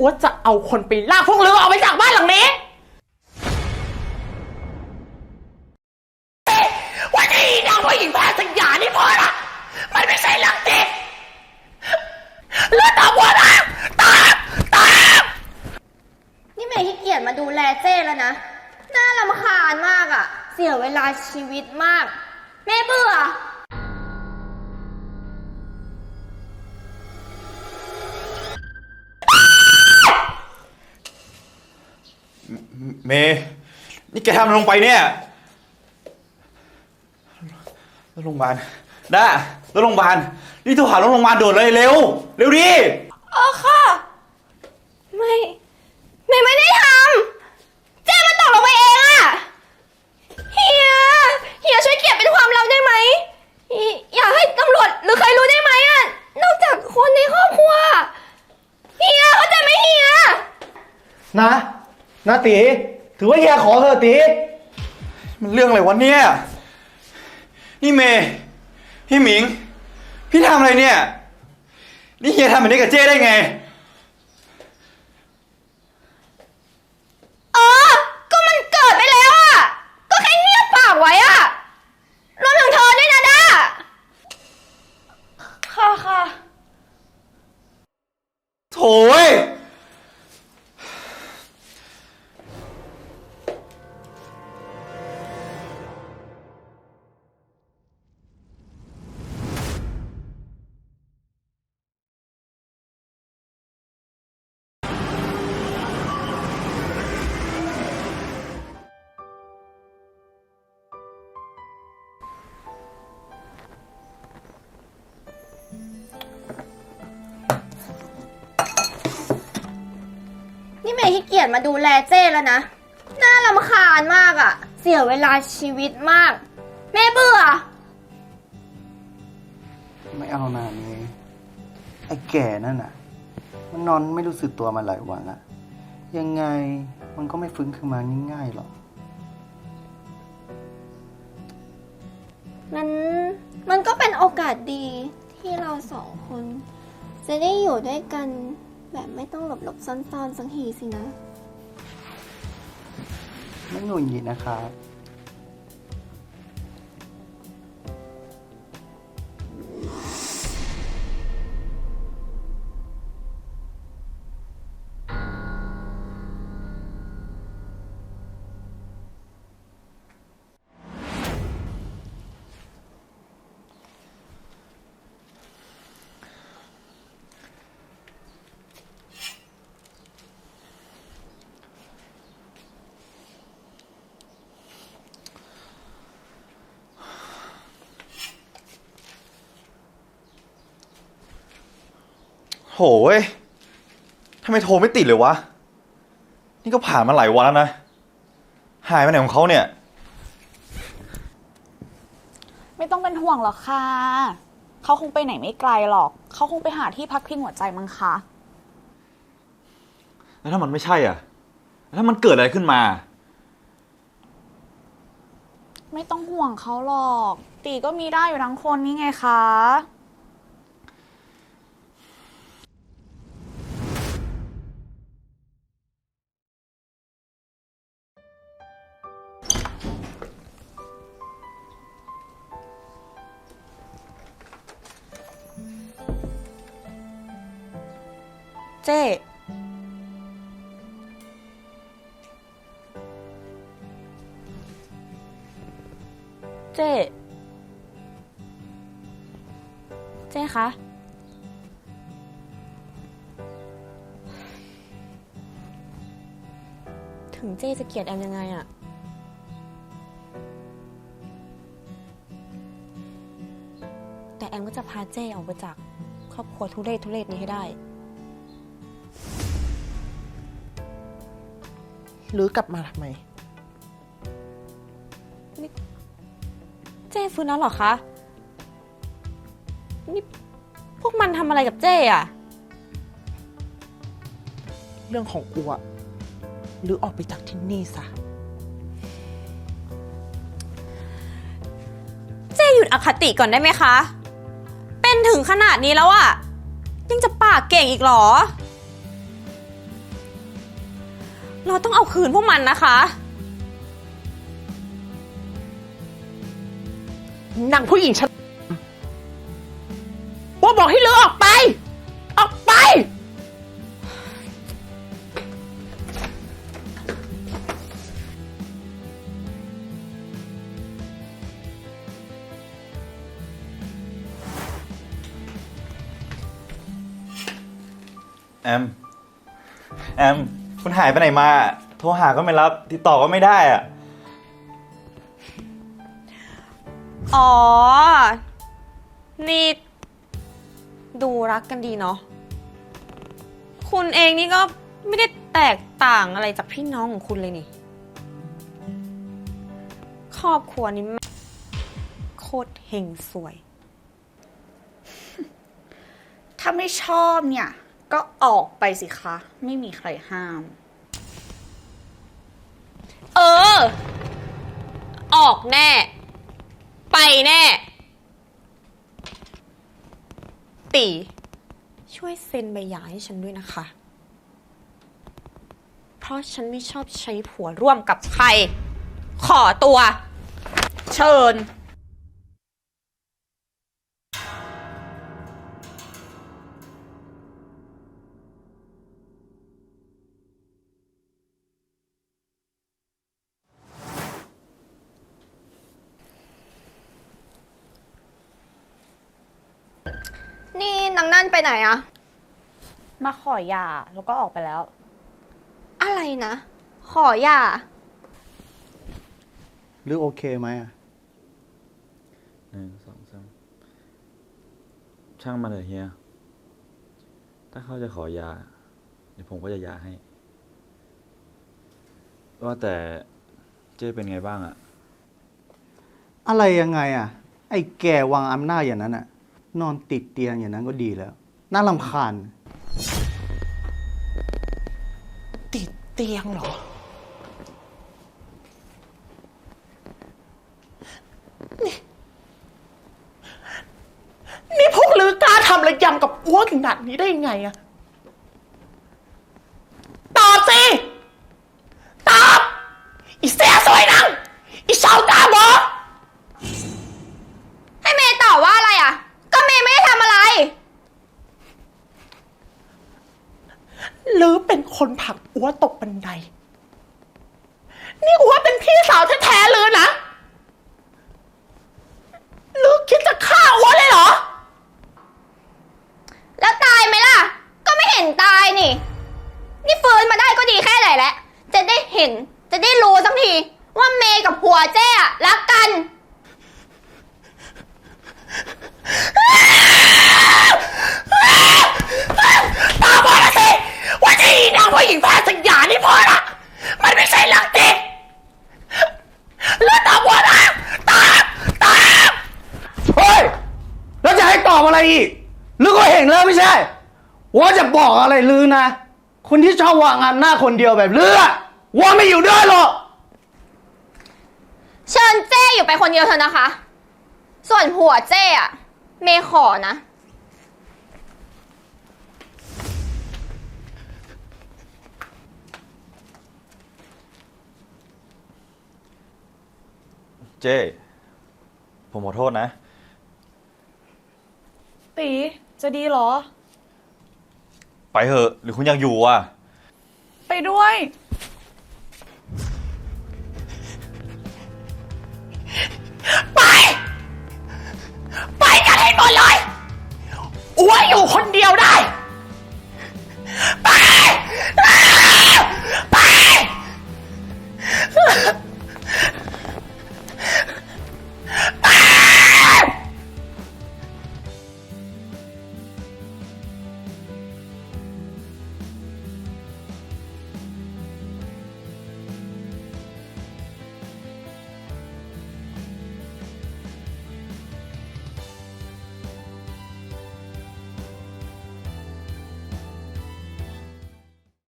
อ้วจะเอาคนไปลากพวกลือออกไปจากบ้านหลังนี้วันนี้นางผู้หญิงพาสัญญานี่พอละมันไม่ใช่เรื่องจริงแล้วตามว่านะตามตามนี่เมย์ขี้เกียจมาดูแลเจ้แล้วนะ น่ารำคาญมากอะเสียเวลาชีวิตมาก แม่เบื่อ เมย์นี่แกทำลงไปเนี่ยรถโรงพยาบาลด้ารถโรงพยาบาลนี่โทรหารถโรงพยาบาลด่วนเลยเร็ว เร็วดิ เออค่ะ ไม่เมย์ไม่ได้ทำเจ้มันตกลงไปเองอะเฮียเฮียช่วยเกบเป็นความลับได้ไหมอีอยากให้ตำรวจหรือใครรู้ได้ไหมอะนอกจากคนในครอบครัว เฮียเข้าใจไหมเฮีย นะ นะตีถือว่าเฮียขอเถอะตีมันเรื่องอะไรวะเนี่ย นี่เมย์พี่หมิง พี่ทำอะไรเนี่ย นี่เฮียทำแบบนี้กับเจ้ได้ไง เออ ก็มันเกิดไปแล้วอะก็แค่เงียบปากไว้อะรวมถึงเธอด้วยนะด้าค่ะค่ะ โถ่เว้ย ขี้เกียจมาดูแลเจ้แล้วนะ น่ารำคาญมากอะเสียเวลาชีวิตมาก แม่เบื่อ ไม่เอานาเมย์ไอ้แก่นั่นน่ะ มันนอนไม่รู้สึกตัวมาหลายวันละยังไงมันก็ไม่ฟื้นขึ้นมาง่ายๆหรอกมัน มันก็เป็นโอกาสดีที่เราสองคน จะได้อยู่ด้วยกัน แบบไม่ต้องหลบหลบๆซ่อนๆสักทีสินะ ไม่หงุดหงิดนะครับ โหเว้ยทำไมโทรไม่ติดเลยวะ นี่ก็ผ่านมาหลายวันแล้วนะ หายไปไหนของเขาเนี่ย ไม่ต้องเป็นห่วงหรอกค่ะ เขาคงไปไหนไม่ไกลหรอก เขาคงไปหาที่พักพิงหัวใจมั้งคะ แล้วถ้ามันไม่ใช่อะ แล้วถ้ามันเกิดอะไรขึ้นมา ไม่ต้องห่วงเขาหรอก ตีก็มีได้อยู่ทั้งคนนี่ไงคะ เจ๊เจ๊เจ๊คะถึงเจ๊จะเกลียดแอมยังไงอะแต่แอมก็จะพาเจ๊ออกไปจากครอบครัวทุเรศทุเรศนี้ให้ได้ หรือกลับมาทำไมเจ้ฟื้นแล้วเหรอคะ นี่พวกมันทำอะไรกับเจ้อะเรื่องของอัวหรือออกไปจากที่นี่ซะ เจ้หยุดอคติก่อนได้ไหมคะ เป็นถึงขนาดนี้แล้วอะยังจะปากเก่งอีกเหรอ เราต้องเอาคืนพวกมันนะคะ นางผู้หญิงฉันว่าบอกให้เลือออกไป ออกไป แอม แอม คุณหายไปไหนมา โทรหาก็ไม่รับ ติดต่อก็ไม่ได้อะอ๋อ นี่ ดูรักกันดีเนาะ คุณเองนี่ก็ไม่ได้แตกต่างอะไรจากพี่น้องของคุณเลยนี่ ครอบครัวนี้แม่งโคตรเฮงสวย ถ้าไม่ชอบเนี่ย ก็ออกไปสิคะ ไม่มีใครห้าม เออ ออกแน่ ไปแน่ ตี ช่วยเซ็นใบหย่าให้ฉันด้วยนะคะ เพราะฉันไม่ชอบใช้ผัวร่วมกับใคร ขอตัว เชิญ นี่นางนั่นไปไหนอะมาขอหย่าแล้วก็ออกไปแล้ว อะไรนะ ขอหย่า หรือโอเคไหมอะหนึ่งสองสามช่างมันเถอะเฮีย ถ้าเขาจะขอหยาเดี๋ยวผมก็จะหยาให้ ว่าแต่เจ๊เป็นไงบ้างอะ อะไรยังไงอะไอ้แกวางอำนาจอย่างนั้นอะ นอนติดเตียงอย่างนั้นก็ดีแล้ว น่าลำคาญ ติดเตียงเหรอ นี่ นี่พวกลือกล้าทำระยำกับอ้วขนาดนี้ได้ยังไงอะตอบสิ ตอบ อีเสียสวยนัง อีชาวตาบอด ให้เมย์ตอบว่าอะไรอะก็เมย์ไม่ได้ทำอะไร หรือเป็น คนผักอ้วตกบันได นี่อ้วเป็นพี่สาวแท้ๆเลยนะหรือคิดจะฆ่าอ้วเลยเหรอ แล้วตายไหมล่ะ ก็ไม่เห็นตายนี่ นี่ฟื้นมาได้ก็ดีแค่ไหนแล้ว จะได้เห็น จะได้รู้สักที ว่าเมย์กับผัวเจ๊อะรักกัน ตาบอดละสิว่าที่นางผู้หญิงแพ้สัญญานี่พอละมันไม่ใช่เรื่องจริงแล้วตาบอดนะตามตาม เฮ้ย แล้วจะให้ตอบอะไรอีก หรือก็เห็นแล้วไม่ใช่ ว่าจะ บอกอะไรลือนะ คนที่ชอบวางงานหน้าคนเดียวแบบลืออะว่าไม่อยู่ด้วยหรอก เชิญเจ้อยู่ไปคนเดียวเถอะนะคะ ส่วนผัวเจ้อะเมย์ขอนะ เจ๊ผมขอโทษนะ ตีจะดีเหรอ ไปเถอะ หรือคุณอยากอยู่อะ ไปด้วย ไป ไปกันให้หมดเลยอ้วอยู่คนเดียวได้